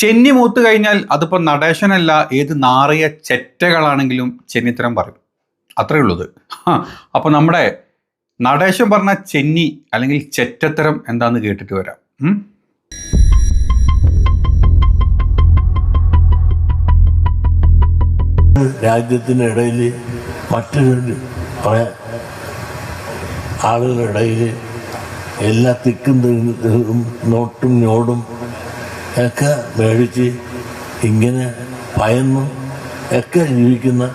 ചെന്നി മൂത്ത് കഴിഞ്ഞാൽ അതിപ്പോൾ നടേശനല്ല ഏത് നാറിയ ചെറ്റകളാണെങ്കിലും ചെന്നിത്തരം പറയും. അത്രേ ഉള്ളത് അപ്പോൾ നമ്മുടെ നടേശൻ പറഞ്ഞ ചെന്നി അല്ലെങ്കിൽ ചെറ്റത്തരം എന്താന്ന് കേട്ടിട്ട് വരാം. രാജ്യത്തിന്റെ രാജ്യത്തിനിടയിൽ മറ്റൊരു കുറേ ആളുകളുടെ ഇടയിൽ എല്ലാ തിക്കും നോട്ടും ഞോടും ഒക്കെ മേടിച്ച് ഇങ്ങനെ ഭയന്നും ഒക്കെ ജീവിക്കുന്ന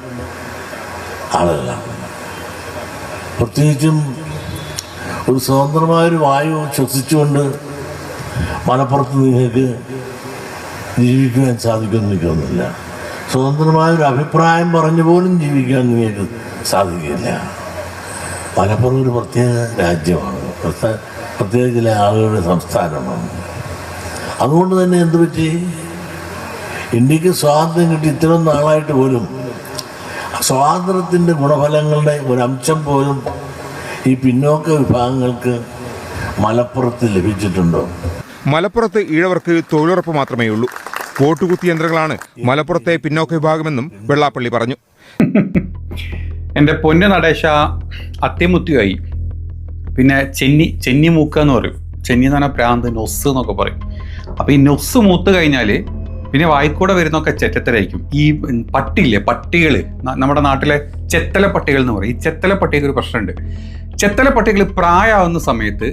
ആളുകളാണ് പ്രത്യേകിച്ചും ഒരു സ്വതന്ത്രമായൊരു വായു ശ്വസിച്ചുകൊണ്ട് മലപ്പുറത്ത് നിങ്ങൾക്ക് ജീവിക്കുവാൻ സാധിക്കുമെന്ന് എനിക്ക് തോന്നുന്നില്ല. സ്വതന്ത്രമായൊരു അഭിപ്രായം പറഞ്ഞു പോലും ജീവിക്കാൻ നിങ്ങൾക്ക് സാധിക്കില്ല. മലപ്പുറം ഒരു പ്രത്യേക രാജ്യമാണ്. പ്രത്യേക ചില ആളുകളുടെ സംസ്ഥാനമാണ്. അതുകൊണ്ട് തന്നെ എന്ത് പറ്റി? ഇന്ത്യയ്ക്ക് സ്വാതന്ത്ര്യം കിട്ടി ഇത്രയും നാളായിട്ട് പോലും. സ്വാതന്ത്ര്യത്തിന്റെ ഗുണഫലങ്ങളുടെ ഒരംശം പോലും ഈ പിന്നോക്ക വിഭാഗങ്ങൾക്ക് മലപ്പുറത്ത് ലഭിച്ചിട്ടുണ്ടോ? മലപ്പുറത്ത് ഈഴവർക്ക് തൊഴിലുറപ്പ് മാത്രമേ ഉള്ളൂ. വോട്ടുകുത്തി യന്ത്രങ്ങളാണ് മലപ്പുറത്തെ പിന്നോക്ക വിഭാഗമെന്നും വെള്ളാപ്പള്ളി പറഞ്ഞു. എന്റെ പൊന്നു നടേശ അത്യമുത്തിയായി പിന്നെ ചെന്നി ചെന്നി മൂക്ക എന്ന് പറയും. ചെന്നി എന്ന് പറഞ്ഞാൽ പ്രാന്ത് നൊസ് എന്നൊക്കെ പറയും. അപ്പോൾ ഈ നൊസ് മൂത്ത് കഴിഞ്ഞാൽ പിന്നെ വായിക്കൂടെ വരുന്നൊക്കെ ചെറ്റത്തരായിരിക്കും ഈ പട്ടിയില്ലേ പട്ടികൾ നമ്മുടെ നാട്ടിലെ ചെത്തല പട്ടികൾ എന്ന് പറയും. ഈ ചെത്തല പട്ടികൾക്ക് ഒരു പ്രശ്നമുണ്ട്. ചെത്തല പട്ടികൾ പ്രായമാവുന്ന സമയത്ത്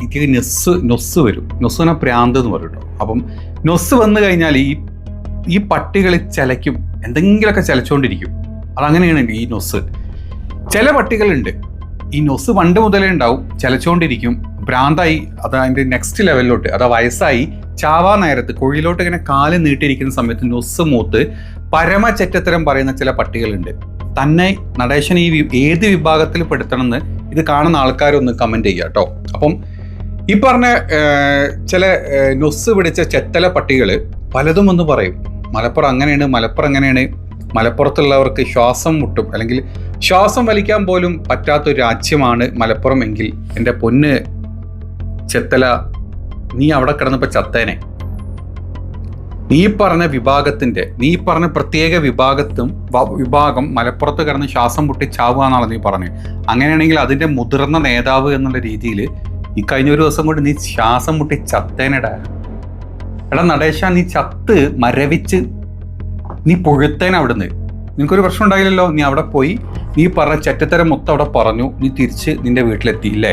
എനിക്ക് നെസ് നൊസ് വരും. നൊസ് പറഞ്ഞാൽ പ്രാന്ത് എന്ന് പറയും അപ്പം നൊസ് വന്നു കഴിഞ്ഞാൽ ഈ ഈ പട്ടികൾ ചിലയ്ക്കും. എന്തെങ്കിലുമൊക്കെ ചിലച്ചുകൊണ്ടിരിക്കും അതങ്ങനെയാണ് ഈ നൊസ്. ചില പട്ടികളുണ്ട്. ഈ നൊസ് പണ്ട് മുതലേ ഉണ്ടാവും. ചിലച്ചുകൊണ്ടിരിക്കും ഭ്രാന്തായി അത് അതിന്റെ നെക്സ്റ്റ് ലെവലിലോട്ട് അതാ വയസ്സായി ചാവാ നേരത്ത് കുഴിയിലോട്ട് ഇങ്ങനെ കാൽ നീട്ടിയിരിക്കുന്ന സമയത്ത് നൊസ് മൂത്ത് പരമ ചെറ്റത്തരം പറയുന്ന ചില പട്ടികളുണ്ട്. തന്നെ നടേശൻ ഈ ഏത് വിഭാഗത്തിൽ പെടുത്തണമെന്ന് ഇത് കാണുന്ന ആൾക്കാരൊന്ന് കമന്റ് ചെയ്യുക കേട്ടോ. അപ്പം ഈ പറഞ്ഞ ചില നൊസ് പിടിച്ച ചെത്തല പട്ടികൾ പലതും ഒന്ന് പറയും. മലപ്പുറം അങ്ങനെയാണ് മലപ്പുറം അങ്ങനെയാണ്. മലപ്പുറത്തുള്ളവർക്ക് ശ്വാസം മുട്ടും. അല്ലെങ്കിൽ ശ്വാസം വലിക്കാൻ പോലും പറ്റാത്തൊരു രാജ്യമാണ് മലപ്പുറം എങ്കിൽ എന്റെ പൊന്ന് ചെത്തല നീ അവിടെ കിടന്നപ്പോൾ ചത്തേനെ. നീ പറഞ്ഞ വിഭാഗത്തിന്റെ നീ പറഞ്ഞ പ്രത്യേക വിഭാഗത്തും വിഭാഗം മലപ്പുറത്ത് കിടന്ന് ശ്വാസം പൊട്ടി ചാവുക എന്നാണ് നീ പറഞ്ഞത്. അങ്ങനെയാണെങ്കിൽ അതിന്റെ മുതിർന്ന നേതാവ് എന്നുള്ള രീതിയിൽ ഈ കഴിഞ്ഞ ഒരു ദിവസം കൊണ്ട് നീ ശ്വാസം മുട്ടി ചത്തേനെടാ. എടാ നടേശ നീ ചത്ത് മരവിച്ച് നീ പുഴുത്തേന അവിടുന്ന്. നിനക്കൊരു പ്രശ്നം ഉണ്ടായില്ലല്ലോ? നീ അവിടെ പോയി നീ പറഞ്ഞ ചെറ്റത്തരം മൊത്തം അവിടെ പറഞ്ഞു നീ തിരിച്ച് നിന്റെ വീട്ടിലെത്തിയില്ലേ